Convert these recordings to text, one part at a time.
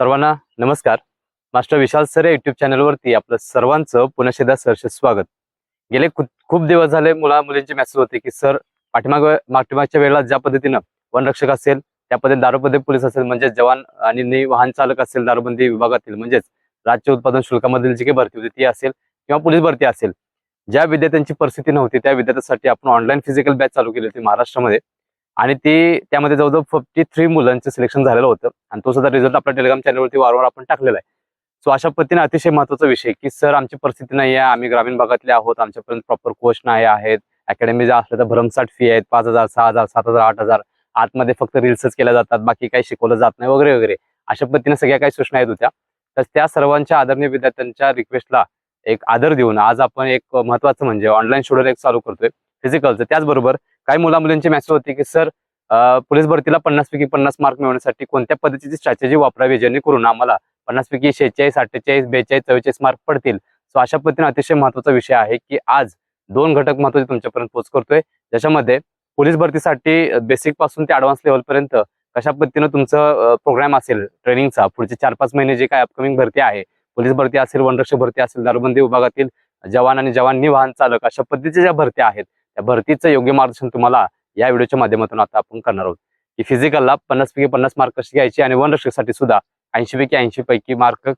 सर्वांना नमस्कार. Master Vishal sir YouTube चॅनलवरती आपलं सर्वांचं पुन्हा एकदा स्वागत. गेले खूप खूप दिवस झाले मुला मुलींचे मेसेज होते की सर पाठीमाग पाठीमागच्या वेळेला ज्या पद्धतीनं वनरक्षक असेल त्या पद्धतीने दारूबंदी पोलीस असेल म्हणजे जवान आणि वाहन चालक असेल दारूबंदी विभागातील म्हणजेच राज्य उत्पादन शुल्कामधील जी काही भरती होती ती असेल किंवा पोलीस भरती असेल ज्या विद्यार्थ्यांची परिस्थिती नव्हती त्या विद्यार्थ्यांसाठी आपण ऑनलाईन फिजिकल बॅच चालू केली होती महाराष्ट्रामध्ये. आणि ते त्यामध्ये जवळजवळ फिफ्टी थ्री मुलांचं सिलेक्शन झालेलं होतं. आणि तो सुद्धा रिझल्ट आपल्या टेलिग्राम चॅनलवरती वारंवार आपण टाकलेला आहे. सो अशा पद्धतीने अतिशय महत्त्वाचा विषय की सर आमची परिस्थिती नाही आहे. आम्ही ग्रामीण भागातले आहोत. आमच्यापर्यंत प्रॉपर कोच नाही आहेत. अकॅडमी जर असल्या तर भरमसाठ फी आहेत. पाच हजार सहा हजार सात हजार आठ हजार. आतमध्ये फक्त रील्सच केल्या जातात. बाकी काही शिकवलं जात नाही वगैरे वगैरे. अशा पद्धतीने सगळ्या काही सूचना येत होत्या. तर त्या सर्वांच्या आदरणीय विद्यार्थ्यांच्या रिक्वेस्टला एक आदर देऊन आज आपण एक महत्वाचं म्हणजे ऑनलाईन शेड्यूल एक चालू करतोय. फिजिकलचं त्याचबरोबर काही मुला मुलींचे मॅसेज होती की सर पोलीस भरतीला पन्नास पैकी पन्नास मार्क मिळवण्यासाठी कोणत्या पद्धतीची स्ट्रॅटेजी वापरावी जेणेकरून आम्हाला पन्नास पैकी शेहेचाळीस अठ्ठेचाळीस बेचाळीस चव्वेचाळीस मार्क पडतील? सो अशा पद्धतीने अतिशय महत्त्वाचा विषय आहे की आज दोन घटक महत्त्वाचे तुमच्यापर्यंत पोच करतोय. ज्याच्यामध्ये पोलीस भरतीसाठी बेसिकपासून ते ऍडव्हान्स लेवलपर्यंत कशा पद्धतीनं तुमचं प्रोग्राम असेल ट्रेनिंगचा पुढचे चार पाच महिने जे काय अपकमिंग भरती आहे पोलीस भरती असेल वनरक्षक भरती असेल दारूबंदी विभागातील जवान आणि जवान वाहन चालक अशा पद्धतीच्या ज्या भरत्या आहेत त्या भरतीचं योग्य मार्गदर्शन तुम्हाला या व्हिडिओच्या माध्यमातून आता आपण करणार आहोत. की फिजिकलला पन्नास पैकी पन्नास मार्क कसे घ्यायचे आणि वनरक्षकसाठी सुद्धा ऐंशी पैकी ऐंशी पैकी मार्क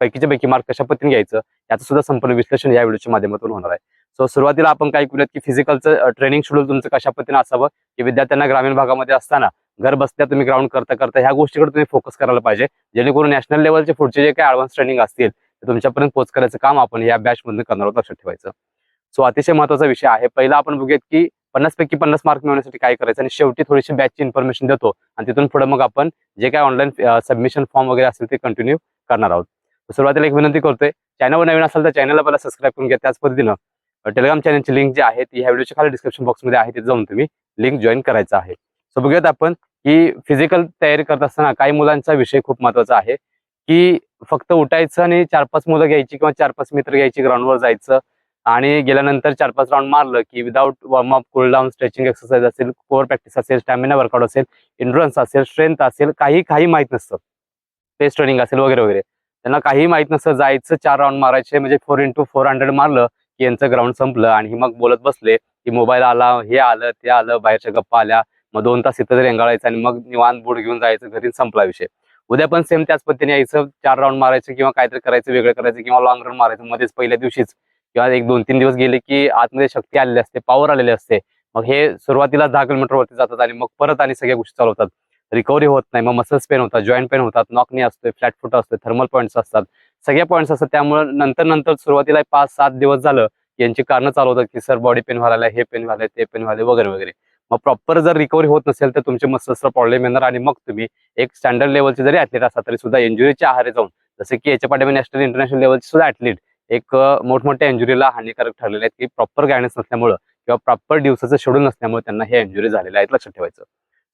पैकीच्या पैकी मार्क कशा पद्धतीने घ्यायचं याचं सुद्धा संपूर्ण विश्लेषण या व्हिडिओच्या माध्यमातून होणार आहे. सो सुरुवातीला आपण काय करूयात की फिजिकलचं ट्रेनिंग शेड्यूल तुमचं कशा पद्धतीने असावं की विद्यार्थ्यांना ग्रामीण भागामध्ये असताना घर बसल्या तुम्ही ग्राउंड करता करता ह्या गोष्टीकडे तुम्ही फोकस करायला पाहिजे. जेणेकरून नॅशनल लेवलचे पुढचे जे काही ऍडव्हान्स ट्रेनिंग असतील ते तुमच्यापर्यंत पोच करायचं काम आपण या बॅच मधून करणार आहोत लक्षात ठेवायचं. सो अतिशय महत्त्वाचा विषय आहे. पहिला आपण बघूयात की पन्नास पैकी पन्नास मार्क मिळवण्यासाठी काय करायचं आणि शेवटी थोडीशी बॅचची इन्फॉर्मेशन देतो आणि तिथून पुढे मग आपण जे काय ऑनलाईन सबमिशन फॉर्म वगैरे असेल ते कंटिन्यू करणार आहोत. सुरुवातीला एक विनंती करतोय चॅनलवर नवीन असेल तर चॅनलला पहिला सबस्क्राईब करून घ्या. त्याच पद्धतीनं टेलिग्राम चॅनलची लिंक जी आहे ती ह्या व्हिडिओच्या खाली डिस्क्रिप्शन बॉक्समध्ये आहे. तिथे जाऊन तुम्ही लिंक जॉईन करायचं आहे. सो बघूयात आपण की फिजिकल तयारी करत असताना काही मुलांचा विषय खूप महत्त्वाचा आहे की फक्त उठायचं आणि चार पाच मुलं घ्यायची किंवा चार पाच मित्र घ्यायची ग्राउंडवर जायचं. आणि गेल्यानंतर चार पाच राऊंड मारलं की without warm up cool down stretching exercise असेल कोअर प्रॅक्टिस असेल स्टॅमिना वर्कआउट असेल इंडुरन्स असेल स्ट्रेंथ असेल काही काही माहीत नसतं. पेस ट्रेनिंग असेल वगैरे वगैरे. त्यांना काही माहीत नसतं. जायचं चार राऊंड मारायचे म्हणजे फोर इंटू फोर हंड्रेड मारलं की यांचं ग्राउंड संपलं आणि मग बोलत बसले की मोबाईल आला हे आलं ते आलं बाहेरच्या गप्पा आल्या. मग दोन तास इथं रेंगाळायचं आणि मग निवांत बूट घेऊन जायचं घरी संपला विषय. उद्या पण सेम त्याच पद्धतीने यायचं. चार राऊंड मारायचं किंवा काहीतरी करायचं वेगळं करायचं किंवा लॉंग रन मारायचं. मध्येच पहिल्या दिवशीच. किंवा एक दोन तीन दिवस गेले की आतमध्ये शक्ती आलेली असते पॉवर आलेली असते. मग हे सुरुवातीला दहा किलोमीटर वरती जातात आणि मग परत आणि सगळ्या गोष्टी चालवतात रिकव्हरी होत नाही मग मसल्स पेन होतात जॉईंट पेन होतात नॉकनी असतो फ्लॅट फुट असतो थर्मल पॉईंट्स असतात. सगळ्या पॉईंट्स असतात त्यामुळे नंतर नंतर सुरुवातीला पाच सात दिवस झालं यांची कारणं चालवतात की सर बॉडी पेन व्हायला हे पेन व्हायला ते पेन व्हायला वगैरे वगैरे. मग प्रॉपर जर रिकव्हरी होत नसेल तर तुमचे मसल्सला प्रॉब्लेम येणार आणि मग तुम्ही एक स्टँडर्ड लेवलचे जरी ऍथलीट असतात तरी सुद्धा इंजुरीच्या आहारे जाऊन जसं की याच्या पाठीमागे नॅशनल इंटरनॅशनल लेवलचे सुद्धा ऍथलीट एक मोठमोठ्या इंजुरीला हानिकारक ठरलेले आहेत की प्रॉपर गायडन्स नसल्यामुळं किंवा प्रॉपर दिवसाचं शेड्यूल नसल्यामुळे त्यांना हे इंजुरी झालेल्या आहेत लक्षात ठेवायचं.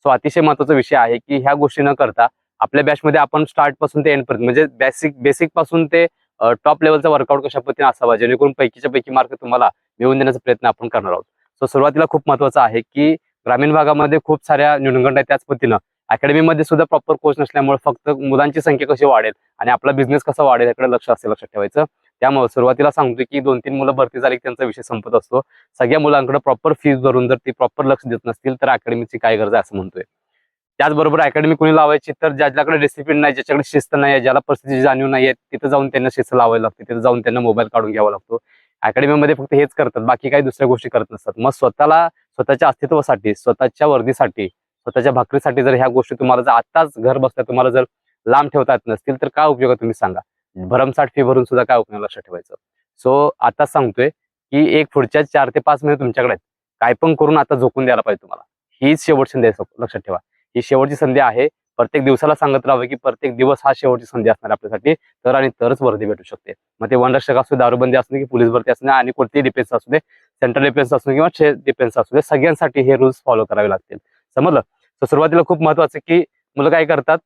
सो अतिशय महत्त्वाचा विषय आहे की ह्या गोष्टी न करता आपल्या बॅचमध्ये आपण स्टार्टपासून ते एंड पर्यंत म्हणजे बेसिक बेसिकपासून ते टॉप लेवलचा वर्कआउट कशा पद्धतीने असावा जेणेकरून पैकीच्या पैकी मार्क तुम्हाला मिळवून देण्याचा प्रयत्न आपण करणार आहोत. सो सुरुवातीला खूप महत्वाचं आहे की ग्रामीण भागामध्ये खूप साऱ्या न्यूनगंड आहेत त्याच पद्धतीनं. अकॅडमीमध्ये सुद्धा प्रॉपर कोच नसल्यामुळे फक्त मुलांची संख्या कशी वाढेल आणि आपला बिझनेस कसा वाढेल याकडे लक्ष असेल लक्षात ठेवायचं. त्यामुळे सुरुवातीला सांगतो की दोन तीन मुलं भरती झाली की त्यांचा विषय संपत असतो. सगळ्या मुलांकडे प्रॉपर फीस भरून जर ती प्रॉपर लक्ष देत नसतील तर अकॅडमीची काय गरज आहे असं म्हणतोय. त्याचबरोबर अकॅडमी कोणी लावायची तर ज्याच्याकडे डिसिप्लिन नाही ज्याच्याकडे शिस्त नाही आहे ज्याला परिस्थितीची जाणीव नाही आहे तिथं जाऊन त्यांना शिस्त लावावी लागते. तिथं जाऊन त्यांना मोबाईल काढून घ्यावा लागतो. अकॅडमीमध्ये फक्त हेच करतात बाकी काही दुसऱ्या गोष्टी करत नसतात. मग स्वतःला स्वतःच्या अस्तित्वासाठी स्वतःच्या वर्दीसाठी स्वतःच्या भाकरीसाठी जर ह्या गोष्टी तुम्हाला जर आताच घर बसल्या तुम्हाला जर लांब ठेवता येत नसतील तर काय उपयोग तुम्ही सांगा? भरमसाठ फी भरून सुद्धा काय उपयोग लक्षात ठेवायचं? सो आता सांगतोय की एक पुढच्या चार ते पाच महिने तुमच्याकडे आहेत. काय पण करून आता झोकून द्यायला पाहिजे तुम्हाला. हीच शेवटची संधी आहे लक्षात ठेवा. ही शेवटची संधी आहे. प्रत्येक दिवसाला सांगत राहावं की प्रत्येक दिवस हा शेवटची संधी असणार आपल्यासाठी. तर आणि तरच वर्दी भेटू शकते. मग ते वनरक्षक असू दारूबंदी असू की पोलीस भरती असू दे आणि कोणतेही डिफेन्स असू दे सेंट्रल डिफेन्स असू किंवा स्टेट डिफेन्स असू दे सगळ्यांसाठी हे रूल्स फॉलो करावे लागतील. समजलं? तर सुरुवातीला खूप महत्वाचं की मुलं काय करतात?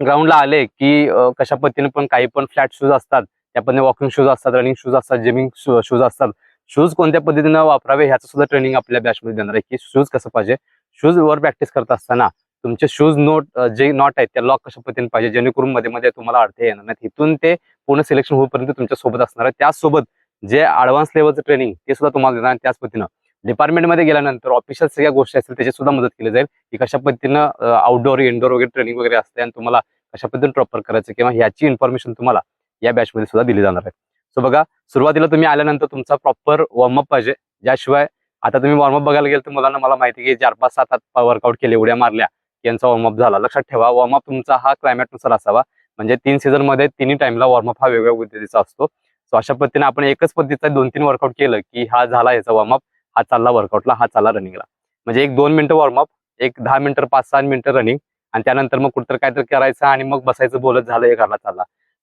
ग्राउंडला आले की कशा पद्धतीने पण काही पण फ्लॅट शूज असतात त्या पद्धतीने वॉकिंग शूज असतात रनिंग शूज असतात जिमिंग शूज असतात. शूज कोणत्या पद्धतीनं वापरावे ह्याचं सुद्धा ट्रेनिंग आपल्या बॅचमध्ये देणार आहे की शूज कसं पाहिजे. शूज वर प्रॅक्टिस करत असताना तुमचे शूज नोट जे नॉट आहेत त्या लॉक कशा पद्धतीने पाहिजे जेणेकरून मध्ये मध्ये तुम्हाला अडथळे येणार नाहीत. इथून ते पूर्ण सिलेक्शन होईपर्यंत तुमच्यासोबत असणार आहे. त्याचसोबत जे ऍडव्हान्स लेवलचं ट्रेनिंग ते सुद्धा तुम्हाला देणार त्याच पद्धतीनं डिपार्टमेंटमध्ये गेल्यानंतर ऑफिशियल सगळ्या गोष्टी असतील त्याची सुद्धा मदत केली जाईल. की कशा पद्धतीनं आउटडोअर इनडोअर वगैरे ट्रेनिंग वगैरे असते आणि तुम्हाला कशा पद्धतीने प्रॉपर करायचं किंवा ह्याची इन्फॉर्मेशन तुम्हाला या बॅचमध्ये सुद्धा दिली जाणार आहे. सो बघा सुरुवातीला तुम्ही आल्यानंतर तुमचा प्रॉपर वॉर्मअप पाहिजे. ज्याशिवाय आता तुम्ही वॉर्मअप बघायला गेलं तर मुलांना मला माहिती की चार पाच सात आठ वर्कआउट केले उड्या मारल्या यांचा वॉर्मअप झाला. लक्षात ठेवा वॉर्मअप तुमचा हा क्लायमॅटनुसार असावा. म्हणजे तीन सीझनमध्ये तिन्ही टाइमला वॉर्मअप हा वेगवेगळ्या पद्धतीचा असतो. सो अशा पद्धतीने आपण एकच पद्धतीचा दोन तीन वर्कआउट केलं की हा झाला याचा वॉर्मअप हा चालला वर्कआउटला हा चालला रनिंगला म्हणजे एक दोन मिनिटं वॉर्मअप एक दहा मिनिटं पाच सहा मिनिटं रनिंग आणि त्यानंतर मग कुठतर काहीतरी करायचं आणि मग बसायचं बोलत झालं हे घरला चालला.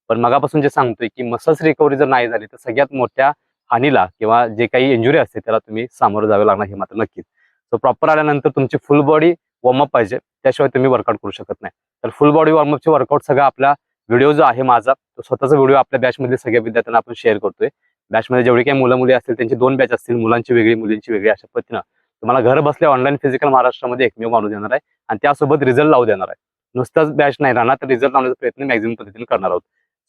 पण मगापासून जे सांगतोय की मसल्स रिकव्हरी जर नाही झाली तर सगळ्यात मोठ्या हानीला किंवा जे काही इंजुरी असते त्याला तुम्ही सामोरं जावे लागणार हे मात्र नक्कीच. सो प्रॉपर आल्यानंतर तुमची फुल बॉडी वॉर्मअप पाहिजे. त्याशिवाय तुम्ही वर्कआउट करू शकत नाही. तर फुल बॉडी वॉर्मअपचे वर्कआउट सगळा आपला व्हिडिओ जो आहे माझा तो स्वतःचा व्हिडिओ आपल्या बॅचमध्ये सगळ्या विद्यार्थ्यांना आपण शेअर करतोय. बॅचमध्ये जेवढी काही मुलं मुली असतील त्यांची दोन बॅच असतील मुलांची वेगळी मुलींची वेगळी अशा पद्धतीनं. तुम्हाला घर बसल्या ऑनलाईन फिजिकल महाराष्ट्रामध्ये एकमेव माणूस देणार आहे आणि त्यासोबत रिझल्ट लावू देणार आहे. नुसताच बॅच नाही राहणार तर रिझल्ट लावण्याचा प्रयत्न मॅक्झिमम पद्धतीने करणार आहोत.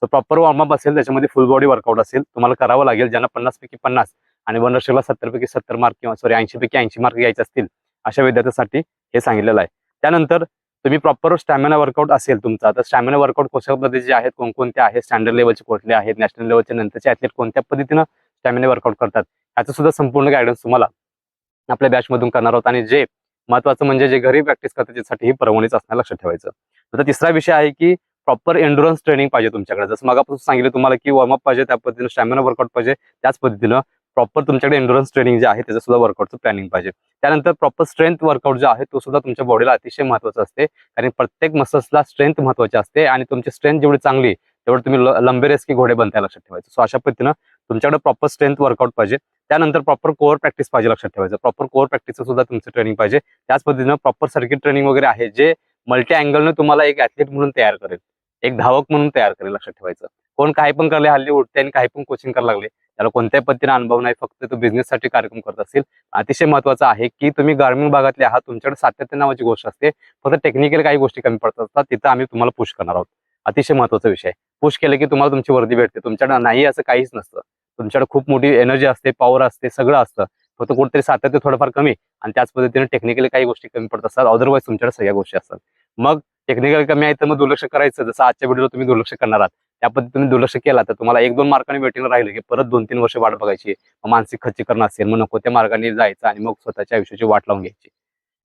तर प्रॉपर वॉर्मअप असेल त्याच्यामध्ये फुल बॉडी वर्कआउट असेल तुम्हाला करावं लागेल ज्यांना पन्नास पैकी पन्नास आणि वनरक्षकला सत्तर पैकी सत्तर मार्क किंवा सॉरी ऐंशी पैकी ऐंशी मार्क घ्यायचे असतील अशा विद्यार्थ्यांसाठी हे सांगितलेलं आहे. त्यानंतर तुम्ही प्रॉपर स्टॅमिना वर्कआउट असेल तुमचा तर स्टॅमिना वर्कआउट कशा पद्धतीचे आहेत कोणकोणते आहेत स्टँडर्ड लेवलचे कुठले आहेत नॅशनल लेवलचे नंतरचे ॲथलेट कोणत्या पद्धतीनं स्टॅमिना वर्कआउट करतात याचं सुद्धा संपूर्ण गायडन्स तुम्हाला आपल्या बॅचमधून करणार आहोत. आणि जे महत्वाचं म्हणजे जे घरी प्रॅक्टिस करतात त्यासाठी ही परवणीच असणं लक्षात ठेवायचं. आता तिसरा विषय आहे की प्रॉपर एन्ड्युरन्स ट्रेनिंग पाहिजे तुमच्याकडे. जसं मगापासून सांगितलं तुम्हाला की वॉर्मअप पाहिजे त्या पद्धतीनं स्टॅमिना वर्कआउट पाहिजे त्याच पद्धतीनं प्रॉपर तुमच्याकडे एन्ड्युरन्स ट्रेनिंग जे आहे त्याचं सुद्धा वर्कआउटचं प्लॅनिंग पाहिजे. त्यानंतर प्रॉपर स्ट्रेंथ वर्कआउट जो आहे तो सुद्धा तुमच्या बॉडीला अतिशय महत्त्वाचा असते. कारण प्रत्येक मसल्सला स्ट्रेंथ महत्वाची असते आणि तुमची स्ट्रेंथ जेवढी चांगली तेवढं तुम्ही लंबे रेस की घोडे बनताय लक्षात ठेवायचं. सो अशा पद्धतीनं तुमच्याकडे प्रॉपर स्ट्रेंथ वर्कआउट पाहिजे. त्यानंतर प्रॉपर कोअर प्रॅक्टिस पाहिजे लक्षात ठेवायचं. प्रॉपर कोअर प्रॅक्टिसचं सुद्धा तुमचं ट्रेनिंग पाहिजे. त्याच पद्धतीनं प्रॉपर सर्किट ट्रेनिंग वगैरे आहे जे मल्टी अँगलनं तुम्हाला एक ऍथलीट म्हणून तयार करेल. एक धावक म्हणून तयार करेल लक्षात ठेवायचं. कोण काही पण करले हल्ली उठते आणि काही पण कोचिंग करायला लागले त्याला कोणत्याही पद्धतीने अनुभव नाही फक्त तो बिझनेससाठी कार्यक्रम करत असेल. अतिशय महत्वाचं आहे की तुम्ही ग्रामीण भागातले आहात तुमच्याकडे सातत्य नावाची गोष्ट असते. फक्त टेक्निकल काही गोष्टी कमी पडत असतात तिथं आम्ही तुम्हाला पुश करणार आहोत. अतिशय महत्त्वाचा विषय पुश केलं की तुम्हाला तुमची वर्दी भेटते. तुमच्याकडे नाही असं काहीच नसतं. तुमच्याकडे खूप मोठी एनर्जी असते पॉवर असते सगळं असतं. फक्त कुठेतरी सातत्य थोडंफार कमी आणि त्याच पद्धतीने टेक्निकली काही गोष्टी कमी पडत असतात. अदरवाईज तुमच्याकडे सगळ्या गोष्टी असतात. मग टेक्निकल कमी आहे तर मग दुर्लक्ष करायचं. जसं आजच्या व्हिडिओला तुम्ही दुर्लक्ष करणार आहात. त्या पद्धतीने दुर्लक्ष केला तर तुम्हाला एक दोन मार्काने वेटिंग राहिलं. की परत दोन तीन वर्ष वाट बघायची. मग मानसिक खच्चीकरण असेल मग नको त्या मार्गाने जायचं आणि मग स्वतःच्या आयुष्याची वाट लावून घ्यायची.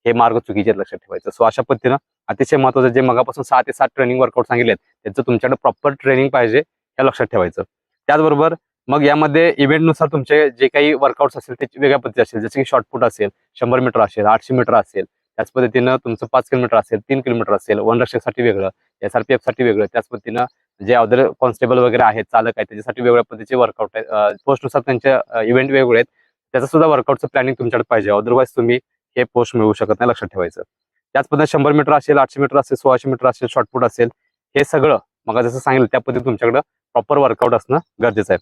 हे मार्ग चुकीचे लक्षात ठेवायचं. सो अशा पद्धतीनं अतिशय महत्वाचं जे मगापासून सहा ते सात ट्रेनिंग वर्कआउट सांगितलेत त्याचं तुमच्याकडे प्रॉपर ट्रेनिंग पाहिजे हे लक्षात ठेवायचं. त्याचबरोबर मग यामध्ये इव्हेंटनुसार तुमचे जे काही वर्कआउट्स असेल त्याची वेगळ्या पद्धती असेल. जसे की शॉर्टपुट असेल शंभर मीटर असेल आठशे मीटर असेल. त्याच पद्धतीनं तुमचं पाच किलोमीटर असेल तीन किलोमीटर असेल वन रक्षकसाठी वेगळं एस आर पी एफसाठी वेगळं त्याच पद्धतीनं जे अदर कॉन्स्टेबल वगैरे आहेत चालक आहेत त्याच्यासाठी वेगळ्या पद्धतीचे वर्कआउट आहेत. पोस्टनुसार त्यांच्या इव्हेंट वेगळे आहेत. त्याचं सुद्धा वर्कआउटचं प्लॅनिंग तुमच्याकडे पाहिजे. अदरवाईज तुम्ही हे पोस्ट मिळवू शकत नाही लक्षात ठेवायचं. त्याच पद्धतीने शंभर मीटर असेल आठशे मीटर असेल सोळाशे मीटर असेल शॉर्टपुट असेल हे सगळं मग जसं सांगितलं त्या पद्धतीने तुमच्याकडे प्रॉपर वर्कआउट असणं गरजेचं आहे.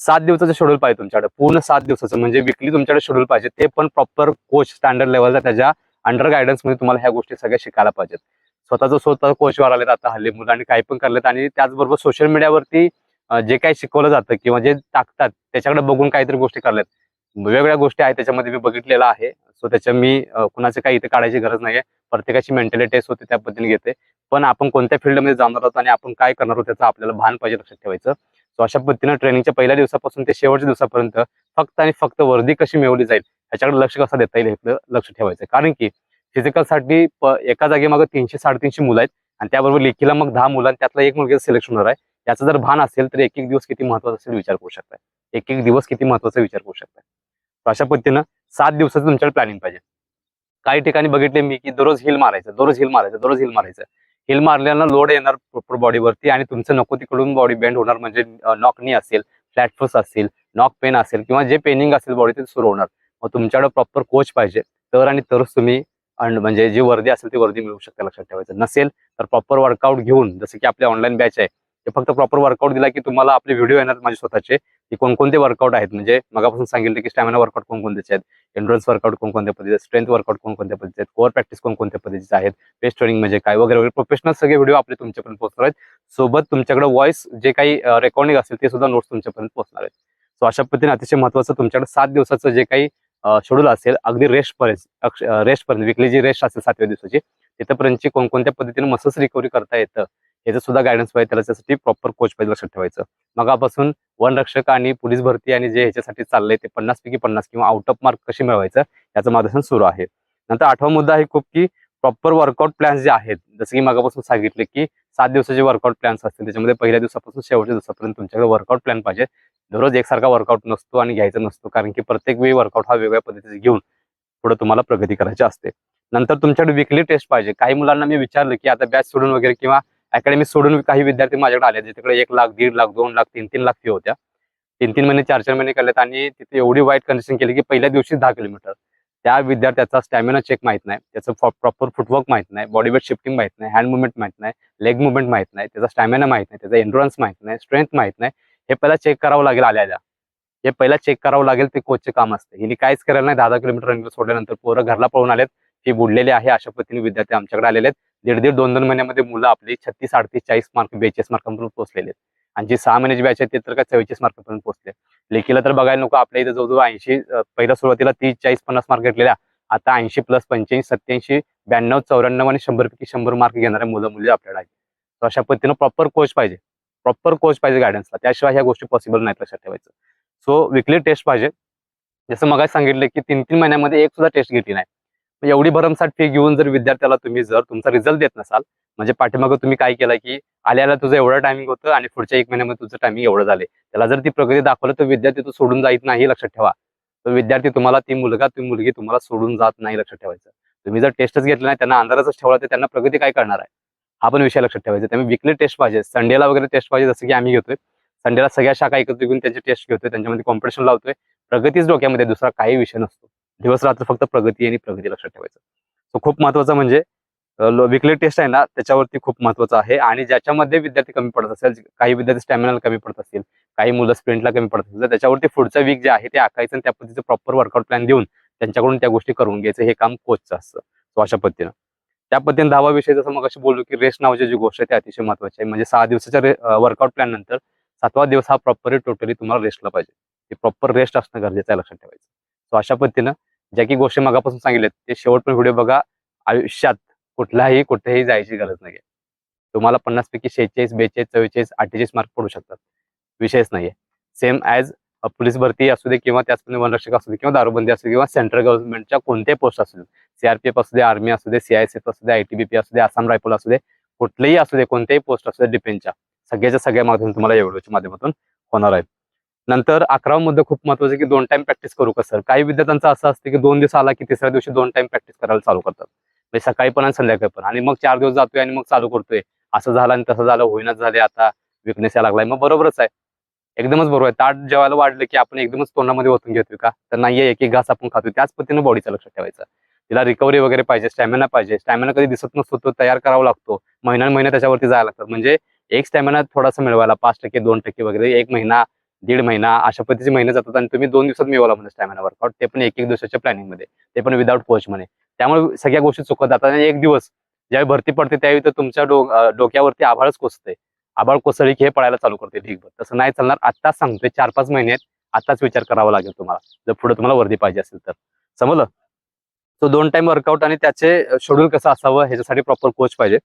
सात दिवसाचं शेड्यूल पाहिजे तुमच्याकडे. पूर्ण सात दिवसाचं म्हणजे विकली तुमच्याकडे शेड्यूल पाहिजे. ते पण प्रॉपर कोच स्टँडर्ड लेवलचा त्याच्या अंडर गायडन्समध्ये तुम्हाला ह्या गोष्टी सगळ्या शिकायला पाहिजेत. स्वतःचं स्वतः कोचवर आलेत आता हल्ली मुलांनी काही पण करलेत आणि त्याचबरोबर सोशल मीडियावरती जे काही शिकवलं जातं किंवा जे टाकतात त्याच्याकडे बघून काहीतरी गोष्टी करल्यात वेगवेगळ्या गोष्टी आहेत त्याच्यामध्ये मी बघितलेलं आहे. सो त्याच्या मी कुणाचं काही इथे काढायची गरज नाही आहे प्रत्येकाची मेंटॅलिटी टेस्ट होते त्या पद्धतीने घेते. पण आपण कोणत्या फील्डमध्ये जाणार आहोत आणि आपण काय करणार आहोत त्याचं आपल्याला भान पाहिजे लक्षात ठेवायचं. सो अशा पद्धतीनं ट्रेनिंगच्या पहिल्या दिवसापासून ते शेवटच्या दिवसापर्यंत फक्त आणि फक्त वर्दी कशी मिळवली जाईल ह्याच्याकडे लक्ष कसं देता येईल हे लक्ष ठेवायचं. कारण की फिजिकलसाठी एका जागे मग तीनशे साडेतीनशे मुलं आहेत आणि त्याबरोबर लेखीला मग दहा मुलं आणि त्यातला एक मुलगा सिलेक्शन होणार आहे. याचं जर भान असेल तर एक एक दिवस किती महत्त्वाचा असेल विचार करू शकताय. एक एक दिवस किती महत्त्वाचा विचार करू शकताय. अशा पद्धतीनं सात दिवसाचं तुमच्याकडे प्लॅनिंग पाहिजे. काही ठिकाणी बघितले मी की दररोज हिल मारायचं दररोज हिल मारायचं दररोज हिल मारायचं. हिल मारल्यानं लोड येणार प्रॉपर बॉडीवरती आणि तुमचं नको तिकडून बॉडी बेंड होणार. म्हणजे नॉकनी असेल फ्लॅटफोस असेल नॉक पेन असेल किंवा जे पेनिंग असेल बॉडी ते सुरू होणार. मग तुमच्याकडे प्रॉपर कोच पाहिजे. तर आणि तरच तुम्ही म्हणजे जी वर्दी असेल ती वर्दी मिळू शकते लक्षात ठेवायचं. नसेल तर प्रॉपर वर्कआउट घेऊन जसं की आपल्या ऑनलाईन बॅच आहे ते फक्त प्रॉपर वर्कआउट दिला की तुम्हाला आपले व्हिडिओ येणार माझे स्वतःचे की कोणकोणते वर्कआउट आहेत. म्हणजे मगापासून सांगितलं की स्टॅमिना वर्कआउट कोणकोणत्याचे आहेत एन्ड्रन्स वर्कआउट कोणकोणत्या पद्धतीचे स्ट्रेंथ वर्कआउट कोणकोणत्या पद्धतीचे आहेत कोअर प्रॅक्टिस कोणकोणत्या पद्धतीचे आहेत बेस्ट ट्रेनिंग म्हणजे काय वगैरे वगैरे. प्रोफेशनल सगळे व्हिडिओ आपले तुमच्यापर्यंत पोहोचणार आहेत. सोबत तुमच्याकडे व्हॉइस जे काही रेकॉर्डिंग असेल ते सुद्धा नोट्स तुमच्यापर्यंत पोहोचणार आहेत. सो अशा पद्धतीने अतिशय महत्वाचं तुमच्याकडे सात दिवसाचं जे काही शेड्यूल असेल. अगदी रेस्ट पर्यंत रेस्ट पर्यंत. विकली जी रेस्ट असेल सातव्या दिवसाची तिथपर्यंतची कोणकोणत्या पद्धतीने मसल्स रिकव्हरी करता येतं याचं सुद्धा गायडन्स पाहिजे. त्याला त्यासाठी प्रॉपर कोच पाहिजे लक्षात ठेवायचं. मगापासून वनरक्षक आणि पोलीस भरती आणि जे ह्याच्यासाठी चाललंय ते पन्नास पैकी पन्नास किंवा आउट ऑफ मार्क कशी मिळवायचं याचं मार्गदर्शन सुरू आहे. नंतर आठवा मुद्दा आहे खूप की प्रॉपर वर्कआउट प्लॅन्स जे आहेत जसं की मगापासून सांगितले की सात दिवसाचे वर्कआउट प्लॅन्स असतील. त्याच्यामध्ये पहिल्या दिवसापासून शेवटच्या दिवसापर्यंत तुमच्याकडे वर्कआउट प्लॅन पाहिजे. दररोज एकसारखा वर्कआउट नसतो आणि घ्यायचा नसतो. कारण की प्रत्येक वेळी वर्कआउट हा वेगळ्या पद्धतीने घेऊन पुढे तुम्हाला प्रगती करायची असते. नंतर तुमच्याकडे विकली टेस्ट पाहिजे. काही मुलांना मी विचारलं की आता बॅच सोडून वगैरे किंवा अकॅडमी सोडून काही विद्यार्थी माझ्याकडे आले तिकडे एक लाख दीड लाख दोन लाख तीन तीन लाख फी होत्या. तीन तीन महिने चार चार महिने केलेत आणि तिथे एवढी वाईट कंडिशन केली की पहिल्या दिवशी दहा किलोमीटर. त्या विद्यार्थ्याचा स्टॅमिना चेक माहीत नाही. त्याचं प्रॉपर फुटवर्क माहीत नाही. बॉडी वेट शिफ्टिंग माहीत नाही. हँड मुवमेंट माहीत नाही. लेग मुवमेंट माहीत नाही. त्याचा स्टॅमिना माहीत नाही. त्याचा एन्ड्युरन्स माहीत नाही. स्ट्रेंथ माहीत नाही. हे पहिला चेक करावं लागेल आल्याला हे पहिला चेक करावं लागेल ते कोचचे काम असते. हिने काहीच करायला नाही. दहा किलोमीटर रनिंग सोडल्यानंतर पोरं घरला पळून आलेत. ही बुडलेली आहे. अशा पद्धतीने विद्यार्थी आमच्याकडे आलेले आहेत. दीड दीड दोन दोन महिन्यामध्ये मुलं आपली छत्तीस अडतीस चाळीस मार्क बेचाळीस मार्कांपर्यंत पोहोचलेले आहेत. आणि जे सहा महिन्याची बॅच आहे ते तर काय चव्वेचाळीस मार्कापर्यंत पोहोचले लेखीला तर बघायला नको. आपल्या इथं जवळजवळ ऐंशी पहिल्या सुरुवातीला तीस चाळीस पन्नास मार्क घेतलेल्या. आता ऐंशी प्लस पंच्याऐंशी सत्याऐंशी ब्याण्णव चौऱ्याण्णव आणि शंभर पैकी शंभर मार्क घेणारे मुलं मुली आपल्याला आहेत. तर अशा पद्धतीनं प्रॉपर कोच पाहिजे. प्रॉपर कोच पाहिजे गायडन्सला त्याशिवाय ह्या गोष्टी पॉसिबल नाहीत लक्षात ठेवायचं. सो विकली टेस्ट पाहिजे. जसं मग सांगितलं की तीन तीन महिन्यामध्ये एक सुद्धा टेस्ट घेतली नाही. एवढी भरमसाठ फी घेऊन जर विद्यार्थ्याला तुम्ही जर तुमचा रिझल्ट देत नसाल म्हणजे पाठीमागं तुम्ही काय केलं की आल्याला तुझं एवढं टायमिंग होतं आणि पुढच्या एक महिन्यामध्ये तुझं टायमिंग एवढं झाले त्याला जर ती प्रगती दाखवलं तर विद्यार्थी तो सोडून जात नाही लक्षात ठेवा. तर विद्यार्थी तुम्हाला ती मुलगा ती मुलगी तुम्हाला सोडून जात नाही लक्षात ठेवायचं. तुम्ही जर टेस्टच घेतलं नाही त्यांना अंधारातच ठेवला तर त्यांना प्रगती काय करणार आहे? हा पण विषय लक्षात ठेवायचा. त्यामुळे विकली टेस्ट पाहिजे. संडेला वगैरे टेस्ट पाहिजे जसं की आम्ही घेतोय. संडेला सगळ्या शाखा एकत्र घेऊन त्यांचे टेस्ट घेतोय. त्यांच्यामध्ये कॉम्पिटिशन लावतोय. प्रगतीच डोक्यामध्ये दुसरा काही विषय नसतो. दिवस रात्र फक्त प्रगती आणि प्रगती लक्षात ठेवायचं. सो खूप महत्वाचं म्हणजे विकली टेस्ट आहे ना त्याच्यावरती खूप महत्वाचं आहे. आणि ज्याच्यामध्ये विद्यार्थी कमी पडत असेल काही विद्यार्थी स्टॅमिनाला कमी पडत असतील काही मुलं स्प्रिंटला कमी पडत असतील त्याच्यावरती पुढचं वीक जे आहे ते आखायचं आणि त्या पद्धतीचं प्रॉपर वर्कआउट प्लॅन देऊन त्यांच्याकडून त्या गोष्टी करून घ्यायचं. हे काम कोचचं असतं. सो अशा पद्धतीनं. त्या पद्धतीने दहावा विषय जसं मग अशी बोललो की रेस्ट नावाची जी गोष्ट आहे ती अतिशय महत्वाची आहे. म्हणजे सहा दिवसाच्या वर्कआउट प्लॅन नंतर सातवा दिवस हा प्रॉपरली टोटली तुम्हाला रेस्टला पाहिजे. ते प्रॉपर रेस्ट असणं गरजेचं आहे लक्षात ठेवायचं. सो अशा पद्धतीनं ज्या की गोष्टी मगापासून सांगितल्यात ते शेवट पण व्हिडिओ बघा. आयुष्यात कुठलाही कुठेही जायची गरज नाही तुम्हाला पन्नास पैकी शेहेचाळीस बेचाळीस चव्वेचाळीस अठ्ठेचाळीस मार्क पडू शकतात. विषयच नाहीये. सेम ॲज पोलीस भरती असू दे किंवा त्याचप्रमाणे वनरक्षक असू दे किंवा दारूबंदी असू दे किंवा सेंट्रल गव्हर्नमेंटच्या कोणत्याही पोस्ट असू दे. सीआरपीएफ असू दे आर्मी असू दे सीआयसीएफ असू दे आयटीबीपी असू दे आसाम रायफल असू दे कुठलेही असू दे कोणत्याही पोस्ट असू दे डिफेन्सच्या सगळ्याच्या सगळ्या माध्यमातून तुम्हाला या व्हिडिओच्या माध्यमातून होणार आहे. नंतर अकरावा मुद्दा खूप महत्त्वाचा की दोन टाइम प्रॅक्टिस करू का सर काही विद्यार्थ्यांचं असं असतं की दोन दिवस आला की तिसऱ्या दिवशी दोन टाइम प्रॅक्टिस करायला चालू करतात. म्हणजे सकाळी पण आणि संध्याकाळी पण. आणि मग चार दिवस जातोय आणि मग चालू करतोय. असं झालं आणि तसं झालं होईनाच झाले आता विकनेस यायला लागलाय. मग बरोबरच आहे. एकदमच बरोबर आहे. ताट जेवायला वाढलं की आपण एकदमच तोंडामध्ये ओतून घेतोय का? तर नाहीये एक एक घास आपण खातोय. त्याच पद्धतीने बॉडीचं लक्ष ठेवायचं. तिला रिकव्हरी वगैरे पाहिजे स्टॅमिना पाहिजे. स्टॅमिना कधी दिसत नसतो तो तयार करावा लागतो. महिन्या महिना त्याच्यावरती जायला लागतात म्हणजे एक स्टॅमिना थोडासा मिळवायला पाच टक्के दोन टक्के वगैरे एक महिना दीड महिना अशा पद्धतीचे महिने जातात आणि तुम्ही दोन दिवसात मिळवला म्हणजे स्टॅमिना वर्कआउट ते पण एक एक दिवसाच्या प्लॅनिंगमध्ये. ते पण विदाऊट कोच म्हणे. त्यामुळे सगळ्या गोष्टी चुकत जातात आणि एक दिवस ज्यावेळी भरती पडते त्यावेळी तर तुमच्या डो डोक्यावरती आभाळच कोसते. आभाळ कोसळी की हे पडायला चालू करते ढीकभर तसं नाही चालणार. आत्ताच सांगतोय चार पाच महिन्यात आत्ताच विचार करावा लागेल तुम्हाला. जर पुढे तुम्हाला वर्दी पाहिजे असेल तर. समजलं? तो दोन टाइम वर्कआउट आणि त्याचे शेड्यूल कसं असावं ह्याच्यासाठी प्रॉपर कोच पाहिजे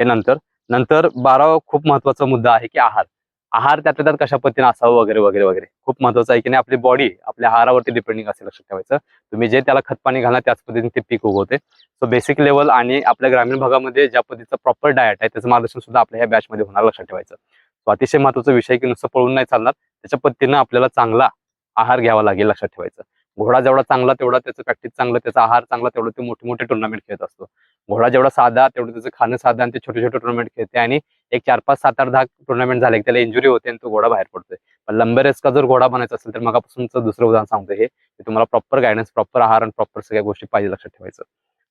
हे नंतर. नंतर बारावा खूप महत्त्वाचा मुद्दा आहे की आहार. आहार त्यातल्या त्यात कशा पद्धतीने असावं वगैरे वगैरे वगैरे. खूप महत्वाचं आहे की नाही आपली बॉडी आपल्या आहारावरती डिपेंडिंग असेल लक्षात ठेवायचं. तुम्ही जे त्याला खतपाणी घालणार त्याच पद्धतीने ते पीक उगवते. सो बेसिक लेवल आणि आपल्या ग्रामीण भागामध्ये ज्या पद्धतीचं प्रॉपर डायट आहे त्याचं मार्गदर्शन सुद्धा आपल्या ह्या बॅचमध्ये होणार लक्षात ठेवायचं. सो अतिशय महत्त्वाचा विषय की नुसतं पळून नाही चालणार. त्याच्या पद्धतीनं आपल्याला चांगला आहार घ्यावा लागेल लक्षात ठेवायचं. घोडा जेवढा चांगला तेवढा त्याचं प्रॅक्टिस चांगलं त्याचा आहार चांगला तेवढं ते मोठे मोठे टुर्नामेंट खेळत असतो. घोडा जेवढा साधा तेवढं त्याचं खाणं साधा आणि ते छोटे छोटे टुर्नामेंट खेळते आणि एक चार पाच सात आठ दहा टुर्नामेंट झाले की त्याला इंजुरी होते आणि तो घोडा बाहेर पडतोय. पण लंबे रेसचा जर घोडा बनायचा असेल तर मगापासूनचं दुसरं उदाहरण सांगतो हे. की तुम्हाला प्रॉपर गायडन्स प्रॉपर आहार आणि प्रॉपर सगळ्या गोष्टी पाहिजे लक्षात ठेवायचं.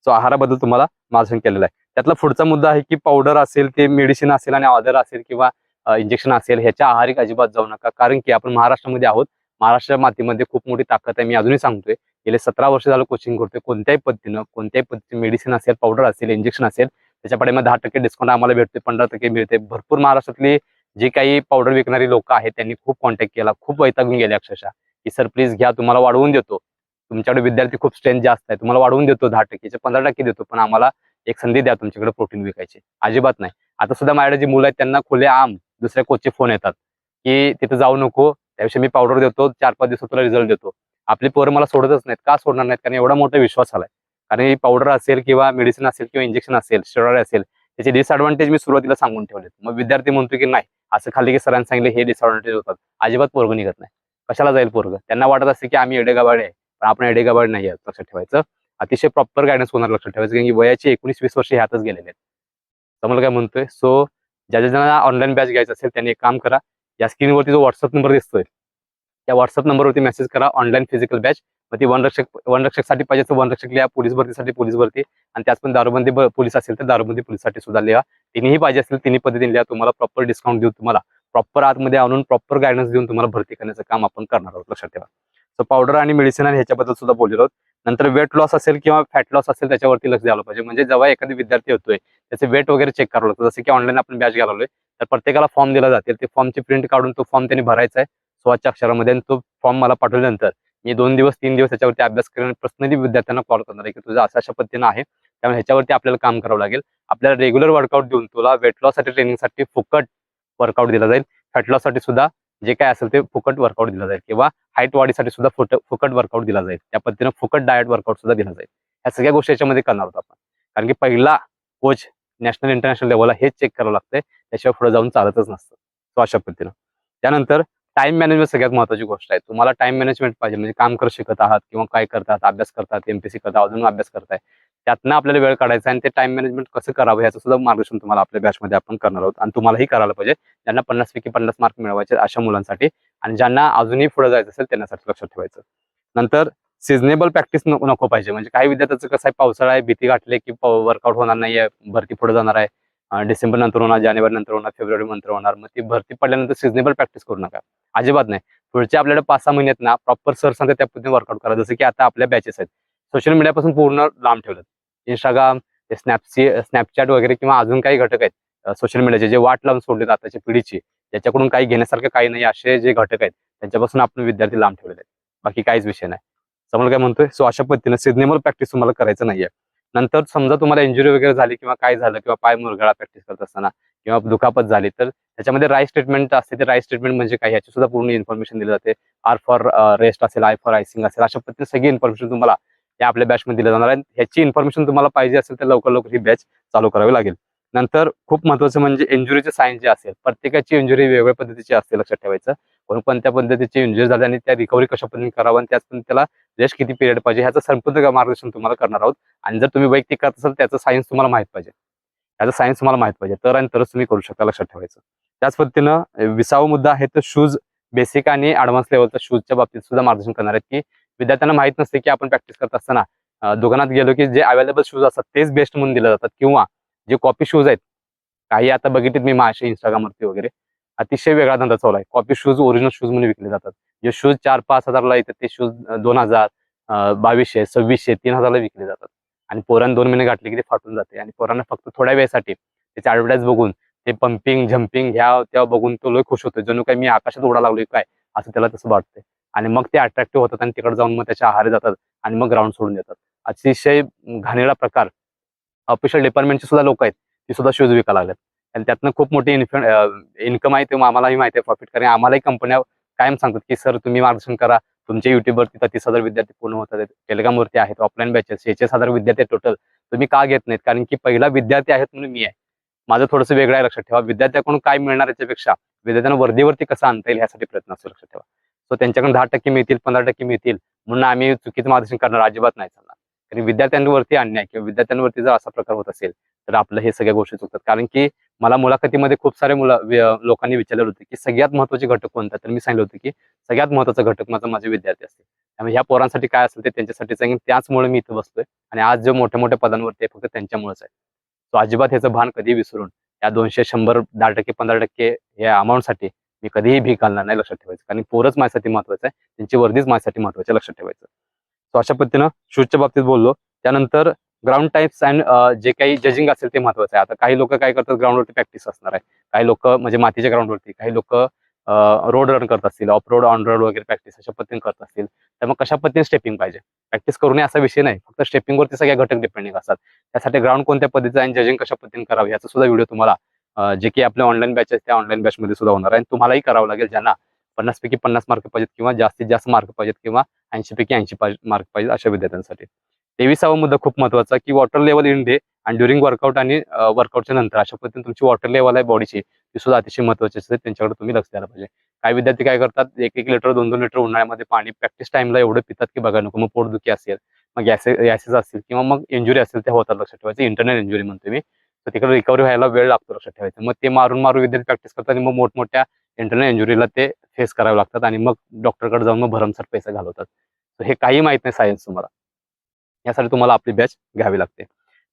सो आहाराबद्दल तुम्हाला मार्जन केलेलं आहे. त्यातला पुढचा मुद्दा आहे की पावडर असेल ते मेडिसिन असेल आणि ऑर्डर असेल किंवा इंजेक्शन असेल ह्याच्या आहारी अजिबात जाऊ नका. कारण की आपण महाराष्ट्रामध्ये आहोत. महाराष्ट्र मातीमध्ये खूप मोठी ताकद आहे. मी अजूनही सांगतोय गेले सतरा वर्ष झालं कोचिंग करतोय. कोणत्याही पद्धतीनं कोणत्याही पद्धतीने मेडिसिन असेल पावडर असेल इंजेक्शन असेल त्याच्याकडे मग दहा टक्के डिस्काउंट आम्हाला भेटते पंधरा टक्के मिळते भरपूर महाराष्ट्रातली जे काही पावडर विकणारी लोक आहेत त्यांनी खूप कॉन्टॅक्ट केला खूप वैतागून गेले अक्षरशः. की सर प्लीज घ्या तुम्हाला वाढवून देतो. तुमच्याकडे विद्यार्थी खूप स्ट्रेंथ जास्त आहे तुम्हाला वाढवून देतो दहा टक्केचे पंधरा टक्के देतो पण आम्हाला एक संधी द्या तुमच्याकडे प्रोटीन विकायची. अजिबात नाही. आता सुद्धा माझ्याकडे जी मुलं आहेत त्यांना खुले आम दुसऱ्या कोचचे फोन येतात. की तिथे जाऊ नको त्याविषयी मी पावडर देतो चार पाच दिवसात तुला रिझल्ट देतो. आपली पोरं मला सोडतच नाहीत. का सोडणार नाहीत? कारण एवढा मोठा विश्वास आलाय. कारण ही पावडर असेल किंवा मेडिसिन असेल किंवा इंजेक्शन असेल स्टेरॉइड असेल त्याचे डिसएडव्हान्टेज मी सुरुवातीला सांगून ठेवलेत. मग विद्यार्थी म्हणतो की नाही असं खाली की सरांनी सांगितले हे डिसएडव्हान्टेज होतात. अजिबात पोरग निघत नाही. कशाला जाईल पोरग? त्यांना वाटत असते की आम्ही एडेगाबाडे आहे पण आपण एडेगाबाड नाही आहोत लक्षात ठेवायचं. अतिशय प्रॉपर गायडन्स होणार लक्षात ठेवायचं. कारण की वयाची एकोणीस वीस वर्ष ह्यातच गेलेले आहेत. समोर काय म्हणतोय सो ज्या ज्यांना ऑनलाईन बॅच घ्यायचं असेल त्यांनी एक काम करा या स्क्रीनवरती जो व्हॉट्सअप नंबर दिसतोय त्या व्हॉट्सअप नंबरवरती मेसेज करा ऑनलाईन फिजिकल बॅच मग ती वनरक्षक वनरक्षकसाठी पाहिजे तर वनरक्षक लिहा पोलीस भरतीसाठी पोलीस भरती. आणि त्याच पण दारूबंदी पोलीस असेल तर दारूबंदी पोलीससाठी सुद्धा लिहा. तिन्ही पाहिजे असेल तिन्ही पद्धतीने लिहा. तुम्हाला प्रॉपर डिस्काउंट देऊन तुम्हाला. प्रॉपर आतमध्ये आणून प्रॉपर गायडन्स देऊन तुम्हाला भरती करण्याचं काम आपण करणार आहोत. लक्षात ठेवा. सो पावडर आणि मेडिसिन आणि ह्याच्याबद्दल सुद्धा बोललेलो आहोत. नंतर वेट लॉस असेल किंवा फॅट लॉस असेल त्याच्यावरती लक्ष द्यायला पाहिजे. म्हणजे जेव्हा एखादी विद्यार्थी होतोय त्याचे वेट वगैरे चेक करावं लागतं. जसं की ऑनलाईन आपण बॅच घालवलोय. तर प्रत्येकाला फॉर्म दिला जातील. ते फॉर्मची प्रिंट काढून तो फॉर्म त्यांनी भरायचा आहे. स्वच्छ अक्षरामध्ये आणि तो फॉर्म मला पाठवल्यानंतर मी दोन दिवस तीन दिवस त्याच्यावरती अभ्यास करेन पर्सनली विद्यार्थ्यांना कॉल करणार आहे की तुझं अशा अशा पद्धतीनं आहे. त्यामुळे ह्याच्यावरती आपल्याला काम करावं लागेल. आपल्याला रेग्युलर वर्कआउट देऊन तुला वेट लॉससाठी ट्रेनिंगसाठी फुकट वर्कआउट दिला जाईल. फॅट लॉससाठी सुद्धा जे काय असेल ते फुकट वर्कआउट दिला जाईल. किंवा हाईट वाढीसाठी सुद्धा फुट फुकट वर्कआउट दिला जाईल. त्या पद्धतीनं फुकट डायट वर्कआउट सुद्धा दिला जाईल. ह्या सगळ्या गोष्टी याच्यामध्ये करणार आहोत आपण. कारण की पहिला कोच नॅशनल इंटरनॅशनल लेवलला हेच चेक करावं लागतंय. त्याशिवाय पुढे जाऊन चालतच नसतं. सो अशा पद्धतीनं. त्यानंतर टाइम मॅनेजमेंट सगळ्यात महत्वाची गोष्ट आहे. तुम्हाला टाइम मॅनेजमेंट पाहिजे. म्हणजे काम करू शिकत आहात किंवा काय करतात अभ्यास करतात एमपीसी करतात अजून अभ्यास करताय. त्यातनं आपल्याला वेळ काढायचा आणि ते टाइम मॅनेजमेंट कसं करावं याचं सुद्धा मार्गदर्शन तुम्हाला आपल्या बॅचमध्ये आपण करणार आहोत. आणि तुम्हालाही करायला पाहिजे. ज्यांना पन्नास पैकी पन्नास मार्क मिळवायचे अशा मुलांसाठी. आणि ज्यांना अजूनही पुढे जायचं असेल त्यांच्यासाठी लक्षात ठेवायचं. नंतर सिजनेबल प्रॅक्टिस नको नको पाहिजे. म्हणजे काही विद्यार्थ्याचं कसं आहे पावसाळा आहे भीती गाठले की वर्कआउट होणार नाहीये भरती पुढे जाणार आहे. डिसेंबर नंतर होणार जानेवारी नंतर होणार फेब्रुवारी नंतर होणार. मग ती भरती पडल्यानंतर सिजनेबल प्रॅक्टिस करू नका. अजिबात नाही. पुढच्या आपल्याला पाच सहा महिन्यात ना प्रॉपर सर सांगतात त्या पद्धतीने वर्कआउट करा. जसं की आता आपल्या बॅचेस आहेत. सोशल मीडियापासून पूर्ण लांब ठेवलं. इंस्टाग्राम स्नॅपची स्नॅपचॅट वगैरे किंवा अजून काही घटक आहेत. सोशल मीडियाचे जे वाट लावून सोडलेत आताच्या पिढीची ज्याच्याकडून काही घेण्यासारखं काही नाही. असे जे घटक आहेत त्यांच्यापासून आपण विद्यार्थी लांब ठेवलेले आहेत. बाकी काहीच विषय नाही. समोर काय म्हणतोय? सो अशा पद्धतीने सिजनेबल प्रॅक्टिस तुम्हाला करायचं नाहीये. नंतर समजा तुम्हाला इंजुरी वगैरे झाली किंवा काय झालं किंवा पाय मुरगळा प्रॅक्टिस करत असताना किंवा दुखापत झाली तर त्याच्यामध्ये राईस ट्रीटमेंट असते. ते राईस ट्रीटमेंट म्हणजे काय? याची सुद्धा पूर्ण इन्फॉर्मेशन दिली जाते. आर फॉर रेस्ट असेल आय फॉर आयसिंग असेल अशा पद्धतीने सगळी इन्फॉर्मेशन तुम्हाला या आपल्या बॅचमध्ये दिलं जाणार आहे. ह्याची इन्फॉर्मेशन तुम्हाला पाहिजे असेल तर लवकर लवकर ही बॅच चालू करावी लागेल. नंतर खूप महत्वाचं म्हणजे इंजुरीचे सायन्स जे असेल प्रत्येकाची इंजुरी वेगवेगळ्या पद्धतीची असते लक्षात ठेवायचं. कोणकोणत्या पद्धतीची इंजुरी झाली आणि त्या रिकव्हरी कशा पद्धतीने करावं आणि त्याच पण त्याला रेस्ट किती पिरियड पाहिजे ह्याचं संपूर्ण मार्गदर्शन तुम्हाला करणार आहोत. आणि जर तुम्ही वैयक्तिक करत असाल त्याचं सायन्स तुम्हाला माहीत पाहिजे. त्याचं सायन्स तुम्हाला माहीत पाहिजे. तर आणि तरच तुम्ही करू शकता लक्षात ठेवायचं. त्याच पद्धतीनं विसावा मुद्दा आहे तर शूज बेसिक आणि ऍडव्हान्स लेवलच्या शूजच्या बाबतीत सुद्धा मार्गदर्शन करणार आहेत की विद्यार्थ्यांना माहीत नसते की आपण प्रॅक्टिस करत असताना दुकानात गेलो की जे अवेलेबल शूज असतात तेच बेस्ट म्हणून दिले जातात किंवा जे कॉपी शूज आहेत काही आता बघितलेत मी माझ्या इंस्टाग्रामवरती वगैरे अतिशय वेगळा धंदा चालू आहे. कॉपी शूज ओरिजिनल शूज म्हणून विकले जातात. जे शूज चार पाच हजारला येतात ते शूज दोन हजार बावीसशे सव्वीसशे तीन हजारला विकले जातात. आणि पोरांना दोन महिने घातले की ते फाटून जाते. आणि पोरांना फक्त थोड्या वेळेसाठी त्याचे ऍडव्हर्टाईज बघून ते पंपिंग झम्पिंग ह्या त्या बघून तो लय खुश होतो. जणू काय मी आकाशात उडा लागलोय काय असं त्याला तसं वाटतंय. आणि मग ते अट्रॅक्टिव्ह होतात आणि तिकडे जाऊन मग त्याच्या आहारी जातात आणि मग ग्राउंड सोडून देतात. अतिशय घाणेरडा प्रकार ऑफिशियल डिपार्टमेंटचे सुद्धा लोक आहेत ती सुद्धा शूज विकायला लागलेत. आणि त्यातनं खूप मोठी इन्कम आहे ते आम्हालाही माहिती आहे प्रॉफिट कारण आम्हालाही कंपन्या कायम सांगतात की सर तुम्ही मार्गदर्शन करा तुमच्या युट्यूबवरती तीस हजार विद्यार्थी पूर्ण होतात टेलिग्रामवरती आहेत ऑफलाईन बॅचेस एच हजार विद्यार्थी टोटल तुम्ही का घेत नाहीत? कारण की पहिला विद्यार्थी आहेत म्हणून मी आहे. माझं थोडंसं वेगळं आहे लक्षात ठेवा. विद्यार्थ्याकडून काय मिळणार याच्यापेक्षा विद्यार्थ्यांना वर्दीवरती कसं आणता येईल यासाठी प्रयत्न असतो लक्षात ठेवा. सो त्यांच्याकडून दहा टक्के मिळतील पंधरा टक्के मिळतील. म्हणून आम्ही चुकीचं मार्गदर्शन करणार अजिबात नाही चालणार. कारण विद्यार्थ्यांवरती अन्याय किंवा विद्यार्थ्यांवरती जर असा प्रकार होत असेल तर आपलं हे सगळ्या गोष्टी चुकतात. कारण की मला मुलाखतीमध्ये खूप सारे मुला लोकांनी विचारलं होतं की सगळ्यात महत्त्वाचे घटक कोणता तर मी सांगितलं होतं की सगळ्यात महत्त्वाचा घटक माझा माझे विद्यार्थी असतील. त्यामुळे ह्या पोरांसाठी काय असेल ते त्यांच्यासाठी सांगेन. त्याचमुळे मी इथं बसतोय आणि आज जे मोठ्या मोठ्या पदांवरती आहे फक्त त्यांच्यामुळेच आहे. तो अजिबात ह्याचं भान कधी विसरून या दोनशे शंभर दहा टक्के पंधरा टक्के या अमाऊंटसाठी मी कधीही भीक घालणार नाही लक्षात ठेवायचं. कारण पोरच माझ्यासाठी महत्वाचं आहे. त्यांची वर्दीच माझ्यासाठी महत्वाची लक्षात ठेवायचं. सो अशा पद्धतीनं शूजच्या बाबतीत बोललो. त्यानंतर ग्राउंड टाईप्स अँड जे काही जजिंग असेल ते महत्वाचं आहे. आता काही लोक काय करतात ग्राउंडवरती प्रॅक्टिस असणार आहे. काही लोक म्हणजे मातीच्या ग्राउंडवरती काही लोक रोड रन करत असतील ऑफ रोड ऑन रोड वगैरे प्रॅक्टिस अशा पद्धतीने करत असतील. तर मग कशा पद्धतीने स्टेपिंग पाहिजे? प्रॅक्टिस करू नये असा विषय नाही. फक्त स्टेपिंगवरती सगळ्या घटक डिपेंडिंग असतात. त्यासाठी ग्राउंड कोणत्या पद्धतीचं आणि जजिंग कशा पद्धतीने करावं याचा सुद्धा व्हिडिओ तुम्हाला जे की आपल्या ऑनलाईन बॅच आहेत त्या ऑनलाईन बॅचमध्ये सुद्धा होणार आहे. आणि तुम्हालाही करावं लागेल ज्यांना पन्नास पैकी पन्नास मार्क पाहिजेत किंवा जास्तीत जास्त मार्क पाहिजेत किंवा ऐंशी पैकी ऐंशी मार्क पाहिजे अशा विद्यार्थ्यांसाठी. तेवीसावा मुद्दा खूप महत्त्वाचा की वॉटर लेवल इन डे आणि ड्युरिंग वर्कआउट आणि वर्कआउटच्या नंतर अशा पद्धतीने तुमची वॉटर लेवल आहे बॉडीची ती सुद्धा अतिशय महत्वाची असते. त्यांच्याकडे तुम्ही लक्ष द्यायला पाहिजे. काही विद्यार्थी काय करतात एक एक लिटर दोन दोन लिटर उन्हाळ्यामध्ये पाणी प्रॅक्टिस टाइमला एवढं पितात की बघा नको मग पोटदुखी असेल मग गॅसेस असतील किंवा मग इंजुरी असेल ते होतात लक्षात ठेवायचं. इंटरनल इंजुरी म्हणतो मी. तर तिकडे रिकव्हरी व्हायला वेळ लागतो लक्षात ठेवायचं. मग ते मारून मारून विद्यार्थी प्रॅक्टिस करतात आणि मग मोठमोठ्या इंटरनल इंजुरीला ते फेस करावे लागतात आणि मग डॉक्टरकडे जाऊन मग भरमसाठ पैसे घालवतात. तर हे काही माहीत नाही सायन्स तुम्हाला. यासाठी तुम्हाला आपली बॅच घ्यावी लागते.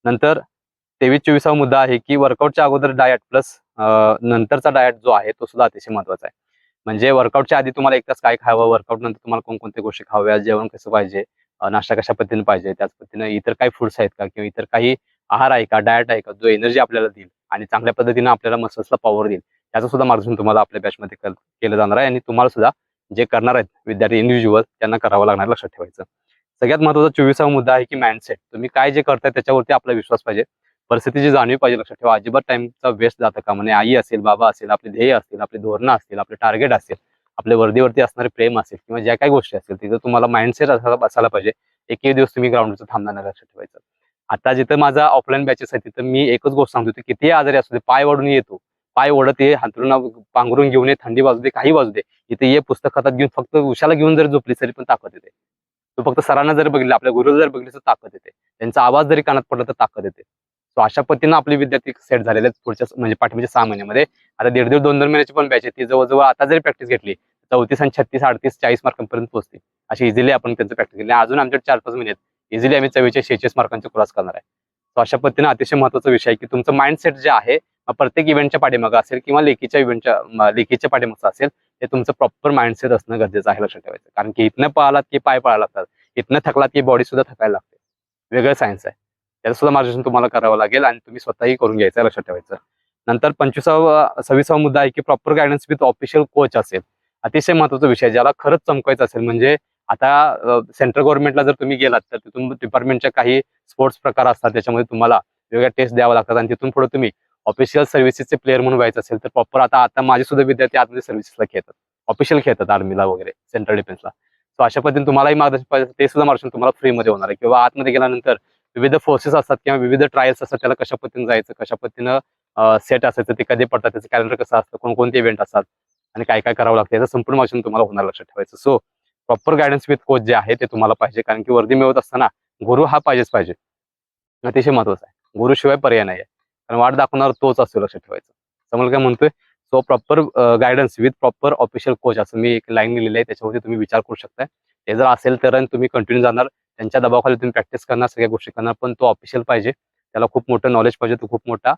नंतर तेवीस चोवीसावा मुद्दा आहे की वर्कआउटच्या अगोदर डायट प्लस नंतरचा डायट जो आहे तो सुद्धा अतिशय महत्त्वाचा आहे. म्हणजे वर्कआउटच्या आधी तुम्हाला एक तास काय खावं वर्कआउट नंतर तुम्हाला कोणकोणत्या गोष्टी खाव्या जेवण कसं पाहिजे नाश्ता कशा पद्धतीने पाहिजे त्याच पद्धतीने इतर काही फूड्स आहेत का किंवा इतर काही आहार आहे का डायट आहे का जो एनर्जी आपल्याला देईल आणि चांगल्या पद्धतीने आपल्याला मसल्सला पॉवर देईल याचं सुद्धा मार्गदर्शन तुम्हाला आपल्या बॅचमध्ये केलं जाणार आहे आणि तुम्हाला सुद्धा जे करणार आहेत विद्यार्थी इंडिव्हिज्युअल त्यांना करावं लागणार लक्षात ठेवायचं. सगळ्यात महत्त्वाचा चोवीसावा मुद्दा आहे की माइंडसेट तुम्ही काय जे करताय त्याच्यावरती आपला विश्वास पाहिजे. परिस्थितीची जाणीव पाहिजे लक्षात ठेवा. अजिबात टाइमचा वेस्ट जातं का? म्हणजे आई असेल बाबा असेल आपले ध्येय असतील आपले धोरणं असतील आपले टार्गेट असेल आपल्या वर्दीवरती असणारे प्रेम असेल किंवा ज्या काही गोष्टी असतील तिथं तुम्हाला माइंडसेट असायला असायला पाहिजे. एकही दिवस तुम्ही ग्राउंडचं थांबणार नाही लक्षात ठेवायचं. आता जिथं माझा ऑफलाईन बॅचेस आहे तिथं मी एकच गोष्ट सांगतो की किती आजारी असू दे पाय वाढून येतो. पाय ओढत ये हातरून पांघरून घेऊन ये थंडी वाजू दे काही वाजू दे. इथे ये पुस्तक हातात घेऊन फक्त उशाला घेऊन जर झोपली तरी पण ताकद येते. तू फक्त सरांना जर बघितलं आपल्या गुरुला जर बघितलं तर ताकद येते. त्यांचा आवाज जरी कानात पडला तर ताकद येते. सो अशा पद्धतीनं आपले विद्यार्थी सेट झालेले आहेत पुढच्या म्हणजे पाठीमागच्या सहा महिन्यामध्ये. आता दीड दीड दोन दोन महिन्याची पण बॅच आहे. ती जवळजवळ आता जरी प्रॅक्टिस घेतली चौतीस आणि छत्तीस अडतीस चाळीस मार्कांपर्यंत पोहोचते. अशी इझिली आपण त्यांचं प्रॅक्टिस केली अजून आमच्या चार पाच महिन्यात इझिली आम्ही चव्वेचाळीस शेहेचाळीस मार्कांचा क्रॉस करणार आहे. सो अशा पद्धतीनं अतिशय महत्त्वाचा विषय आहे की तुमचं माइंडसेट जे आहे प्रत्येक इव्हेंटच्या पाठीमागं असेल किंवा लेखीच्या इव्हेंटच्या लेखीच्या पाठीमागचं असेल ते तुमचं प्रॉपर माइंडसेट असणं गरजेचं आहे लक्षात ठेवायचं. कारण की इथनं पळालात की पाय पळायला लागतात. इथनं थकलात की बॉडी सुद्धा थकायला लागते. वेगळं सायन्स आहे. त्याचं सुद्धा मार्गदर्शन तुम्हाला करावं लागेल आणि तुम्ही स्वतःही करून घ्यायचं लक्षात ठेवायचं. नंतर पंचवीसावा सव्वीसावा मुद्दा आहे की proper guidance with official coach असेल. अतिशय महत्त्वाचा विषय ज्याला खरंच चमकायचं असेल. म्हणजे आता सेंट्रल गव्हर्नमेंटला जर तुम्ही गेलात तर तिथून डिपार्टमेंटच्या काही स्पोर्ट्स प्रकार असतात त्याच्यामध्ये तुम्हाला वेगळ्या टेस्ट द्यावा लागतात आणि तिथून पुढे तुम्ही ऑफिशियल सर्व्हिसेसचे प्लेअर म्हणून व्हायचं असेल तर प्रॉपर आता आता माझे सुद्धा विद्यार्थी आतमध्ये सर्व्हिसेसला खेळतात. ऑफिशियल खेळतात आर्मीला वगैरे सेंट्रल डिफेन्सला सो अशा पद्धतीने तुम्हालाही मार्गदर्शन पाहिजे ते सुद्धा मार्गदर्शन तुम्हाला फ्रीमध्ये होणार आहे. किंवा आतमध्ये गेल्यानंतर विविध फोर्सेस असतात किंवा विविध ट्रायल्स असतात त्याला कशा पद्धतीने जायचं कशा पद्धतीनं सेट असायचं ते कधी पडतात त्याचं कॅलेंडर कसं असतं कोणकोणते इव्हेंट असतात आणि काय काय करावं लागतं याचं संपूर्ण मार्गदर्शन तुम्हाला होणार लक्षात ठेवायचं. So proper guidance with coach जे आहे ते तुम्हाला पाहिजे. कारण की वर्दी मिळवत असताना गुरु हा पाहिजेच पाहिजे. अतिशय महत्त्वाचा आहे. गुरुशिवाय पर्याय नाही आहे कारण वाट दाखवणार तोच असतो लक्षात ठेवायचं. समोर काय म्हणतोय so proper guidance with proper official coach असं मी एक लाईन लिहिलेली आहे त्याच्यावरती तुम्ही विचार करू शकताय. ते जर असेल तर तुम्ही कंटिन्यू जाणार त्यांच्या दबावाखाली तुम्ही प्रॅक्टिस करणार सगळ्या गोष्टी करणार पण तो ऑफिशियल पाहिजे. त्याला खूप मोठं नॉलेज पाहिजे तो खूप मोठा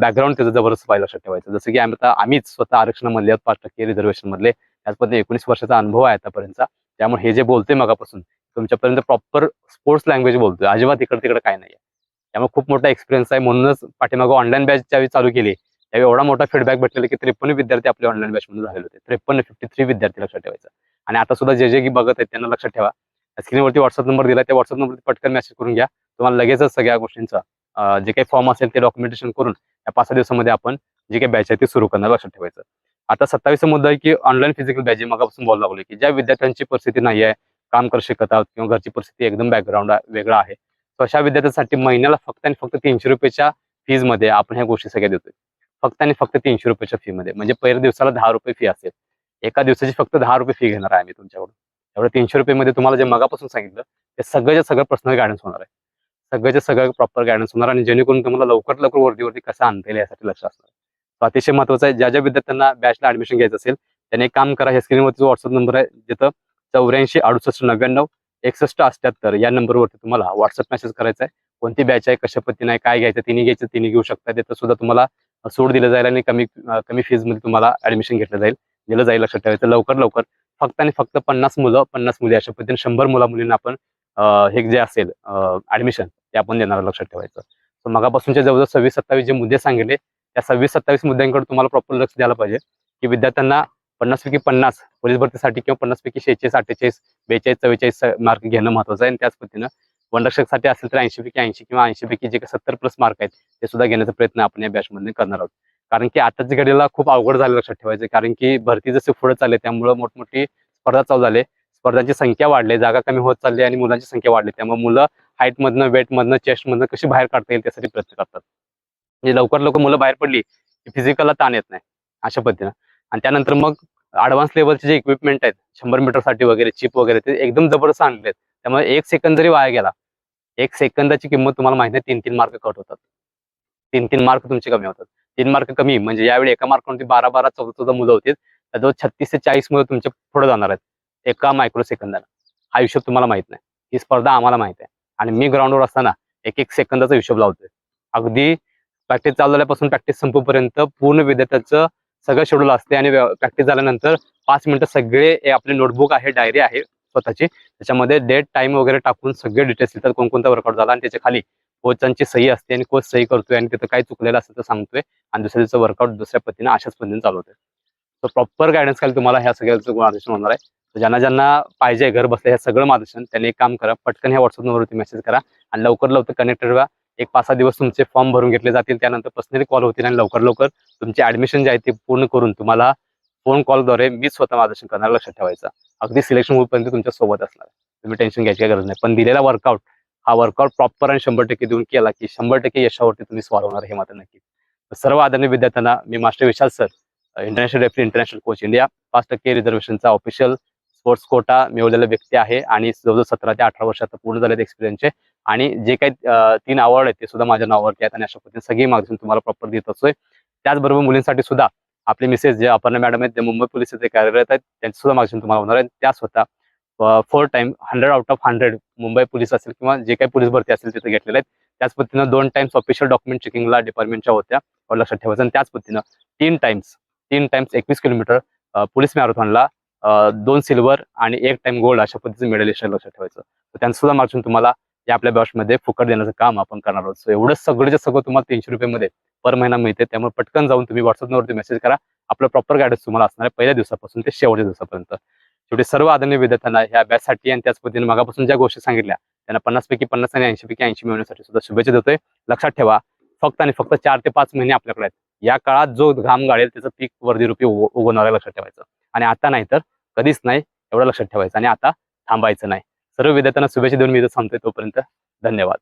बॅकग्राऊंड त्याचं जबरदस्त पाहिजे लक्षात ठेवायचं. जसं की आम्ही आता आम्हीच स्वतः आरक्षणामधले आहोत पाच टक्के रिझर्वेशन मधले त्याच पद्धतीने एकोणीस वर्षाचा अनुभव आहे आतापर्यंतचा. त्यामुळे हे जे बोलतोय मगापासून तुमच्यापर्यंत प्रॉपर स्पोर्ट्स लँग्वेज बोलतोय. अजिबात इकडे तिकडे काय नाही त्यामुळे खूप मोठा एक्सपिरियन्स आहे. म्हणूनच पाठीमागं ऑनलाईन बॅच ज्यावेळी चालू केली त्यावेळी एवढा मोठा फीडबॅक भेटलेला की त्रेपन्न विद्यार्थी आपल्या ऑनलाईन बॅचमध्ये झालेले होते. त्रेपन्न फिफ्टी थ्री विद्यार्थी लक्षात ठेवायचं. आणि आता सुद्धा जे जे की बघत आहेत त्यांना लक्षात ठेवा. स्क्रीनवरती व्हॉट्सअप नंबर दिला त्या व्हॉट्सअप नंबरवरती पटकन मेसेज करून घ्या. तुम्हाला लगेचच सगळ्या गोष्टींचा जे काही फॉर्म असेल ते डॉक्युमेंटेशन करून या पाच सहा दिवसामध्ये आपण जे काही बॅच आहे ते सुरू करणार लक्षात ठेवायचं. आता सत्तावीस मुद्दा आहे की ऑनलाईन फिजिकल बॅच मगापासून बोलायला लागलो की ज्या विद्यार्थ्यांची परिस्थिती नाही आहे काम करू शकत आहोत किंवा घरची परिस्थिती एकदम बॅकग्राऊंड वेगळा आहे अशा विद्यार्थ्यांसाठी महिन्याला फक्त आणि फक्त तीनशे रुपयाच्या फीजमध्ये आपण ह्या गोष्टी सगळ्या देतोय. फक्त आणि फक्त तीनशे रुपयाच्या फी मध्ये. म्हणजे पहिल्या दिवसाला दहा रुपये फी असेल. एका दिवसाची फक्त दहा रुपये फी घेणार आहे आम्ही तुमच्याकडून. एवढं तीनशे रुपये मध्ये तुम्हाला जे मगापासून सांगितलं ते सगळ्याच्या सगळं पर्सनल गायडन्स होणार आहे. सगळ्याच्या सगळं प्रॉपर गायडन्स होणार आणि जेणेकरून तुम्हाला लवकर लवकर वरतीवरती कसं आणता येईल यासाठी लक्ष असणार अतिशय महत्वाचं आहे ज्या ज्या विद्यार्थ्यांना बॅचला ऍडमिशन घ्यायचं असेल त्यांनी एक काम करा हे स्क्रीनवरती व्हॉट्सअप नंबर आहे जिथं चौऱ्याऐंशी अडुसष्ट नव्याण्णव एकसष्ट अठ्याहत्तर या नंबरवरती तुम्हाला व्हॉट्सअप मेसेज करायचा आहे. कोणती बॅच आहे कशा पद्धतीने आहे काय घ्यायचं तिने घ्यायचं तिने घेऊ शकता त्याचं सुद्धा तुम्हाला सूट दिलं जाईल आणि कमी कमी फीजमध्ये तुम्हाला ऍडमिशन घेतलं जाईल. दिलं जाईल लक्षात ठेवायचं. लवकर लवकर. फक्त आणि फक्त पन्नास मुलं पन्नास मुली अशा पद्धतीने शंभर मुला मुलींना आपण हे जे असेल ऍडमिशन ते आपण देणार लक्षात ठेवायचं. सो मगापासूनचे जवळजवळ सव्वीस सत्तावीस जे मुद्दे सांगितले त्या सव्वीस सत्तावीस मुद्द्यांकडे तुम्हाला प्रॉपर लक्ष द्यायला पाहिजे की विद्यार्थ्यांना पन्नास पैकी पन्नास पोलीस भरतीसाठी किंवा पन्नास पैकी शेहेचाळीस अठ्ठेचाळीस बेचाळीस चव्वेचाळीस मार्क घेणं महत्वाचं आहे. आणि त्याच पद्धतीनं वनरक्षकसाठी असेल तर ऐंशी पैकी ऐंशी किंवा ऐंशी पैकी जे काही सत्तर प्लस मार्क आहेत ते सुद्धा घेण्याचा प्रयत्न आपण या बॅचमध्ये करणार आहोत. कारण की आताच्या घडीला खूप अवघड झालं लक्षात ठेवायचं. कारण की भरती जसे पुढे चालले त्यामुळे मोठमोठी स्पर्धा चालू झाले. स्पर्धांची संख्या वाढली जागा कमी होत चालली आणि मुलांची संख्या वाढली. त्यामुळे मुलं हाईट मधनं वेट कशी बाहेर काढता येईल त्यासाठी प्रयत्न करतात. म्हणजे लवकर लवकर मुलं बाहेर पडली की फिजिकलला ताण येत नाही अशा पद्धतीनं. आणि त्यानंतर मग ॲडव्हान्स लेवलचे जे इक्विपमेंट आहेत शंभर मीटरसाठी वगैरे चिप वगैरे ते एकदम जबरदस्त आणले आहेत त्यामुळे एक सेकंद जरी वाया गेला एक सेकंदाची किंमत तुम्हाला माहिती आहे तीन तीन मार्क कट होतात. तीन तीन मार्क तुमचे कमी होतात. तीन मार्क कमी म्हणजे यावेळी एका मार्कवरती बारा बारा चौदा चौदा मुलं होतील. त्याजवळ छत्तीस ते चाळीस मुलं तुमच्यापुढे जाणार आहेत एका मायक्रो सेकंदाला हा हिशोब तुम्हाला माहीत नाही. ही स्पर्धा आम्हाला माहीत आहे. आणि मी ग्राउंडवर असताना एक एक सेकंदाचा हिशोब लावतोय. अगदी प्रॅक्टिस चालू झाल्यापासून प्रॅक्टिस संपूपर्यंत पूर्ण विद्यार्थ्याचं सगळं शेड्यूल असते आणि प्रॅक्टिस झाल्यानंतर पाच मिनिटं सगळे हे आपले नोटबुक आहे डायरी आहे स्वतःची. त्याच्यामध्ये डेट टाइम वगैरे टाकून सगळे डिटेल्स लिहितात कोणकोणता वर्कआउट झाला आणि त्याच्याखाली कोचांची सही असते आणि कोच सही करतोय आणि तिथं काय चुकलेलं असेल तर सांगतोय आणि दुसऱ्या दिवसाचं वर्कआउट दुसऱ्या पद्धतीने अशाच पद्धतीने चालवतोय तर प्रॉपर गायडन्स खाली तुम्हाला ह्या सगळ्याचं मार्गदर्शन होणार आहे. तर ज्यांना ज्यांना पाहिजे घर बसल्या हे सगळं मार्गदर्शन त्यांनी एक काम करा पटकन ह्या व्हॉट्सअप नंबरवरती मेसेज करा आणि लवकर लवकर कनेक्टेड व्हा. एक पाच सहा दिवस तुमचे फॉर्म भरून घेतले जातील त्यानंतर पर्सनली कॉल होतील आणि लवकर लवकर तुमचे ऍडमिशन जे आहे ते पूर्ण करून तुम्हाला फोन कॉलद्वारे मी स्वतः मार्गदर्शन करणार लक्षात ठेवायचं. अगदी सिलेक्शन होईपर्यंत तुमच्यासोबत असणार तुम्ही टेन्शन घ्यायची काही गरज नाही. पण दिलेला वर्कआउट हा वर्कआउट प्रॉपर आणि शंभर टक्के देऊन केला की शंभर टक्के यशावरती तुम्ही स्वार होणार हे मात्र नक्की. सर्व आदरणीय विद्यार्थ्यांना मी master Vishal sir international referee international coach India पाच टक्के रिझर्वेशनचा ऑफिशियल स्पोर्ट्स कोटा मिळवलेला व्यक्ती आहे आणि जवळजवळ सतरा ते अठरा वर्षात पूर्ण झालेले एक्सपिरियन्सचे आणि जे काही तीन अवॉर्ड आहेत ते सुद्धा माझ्या नावावरती आहेत आणि अशा पद्धतीने सगळी मार्गदर्शन तुम्हाला प्रॉपर देत असतोय. त्याचबरोबर मुलींसाठी सुद्धा आपले मिसेस जे अपर्णा मॅडम आहेत ते मुंबई पोलीस कार्यरत आहेत त्यांचं सुद्धा मार्गदर्शन तुम्हाला होणार आहे. त्या स्वतः four time hundred out of hundred Mumbai police असेल किंवा जे काही पोलीस भरती असेल तिथे घेतलेले आहेत. त्याच पद्धतीनं दोन टाइम्स ऑफिशियल डॉक्युमेंट चेकिंगला डिपार्टमेंटच्या होत्या लक्षात ठेवायचं. आणि त्याच पद्धतीनं तीन टाइम्स तीन टाइम्स एकवीस किलोमीटर पोलीस मॅरेथॉनला दोन सिल्वर आणि एक टाइम गोल्ड अशा पद्धतीचं मेडलिस्ट लक्षात ठेवायचं. तर त्यांचं सुद्धा मार्गदर्शन तुम्हाला या आपल्या बॅचमध्ये फुकट देण्याचं काम आपण करणार आहोत. एवढं सगळं सगळं तुम्हाला तीनशे रुपयामध्ये पर महिना मिळते त्यामुळे पटकन जाऊन तुम्ही व्हॉट्सअपवरती मेसेज करा. आपलं प्रॉपर गायडन्स तुम्हाला असणार आहे पहिल्या दिवसापासून ते शेवटच्या दिवसापर्यंत. शेवटी सर्व आदरणीय विद्यार्थ्यांना ह्या अभ्याससाठी आणि त्याच पद्धतीने मागापासून ज्या गोष्टी सांगितल्या त्यांना पन्नास पैकी पन्नास आणि ऐंशी पैकी ऐंशी मिळवण्यासाठी सुद्धा शुभेच्छा देतोय. लक्षात ठेवा फक्त आणि फक्त चार ते पाच महिने आपल्याकडे आहेत. या काळात जो घाम गाळेल त्याचं पीक वर्दी रुपये उगवणार आहे लक्षात ठेवायचं. आणि आता नाही तर कधीच नाही एवढं लक्षात ठेवायचं आणि आता थांबायचं नाही. सर्व विद्यार्थ्यांना शुभेच्छा देऊन मी इथं थांबतोय तोपर्यंत. धन्यवाद.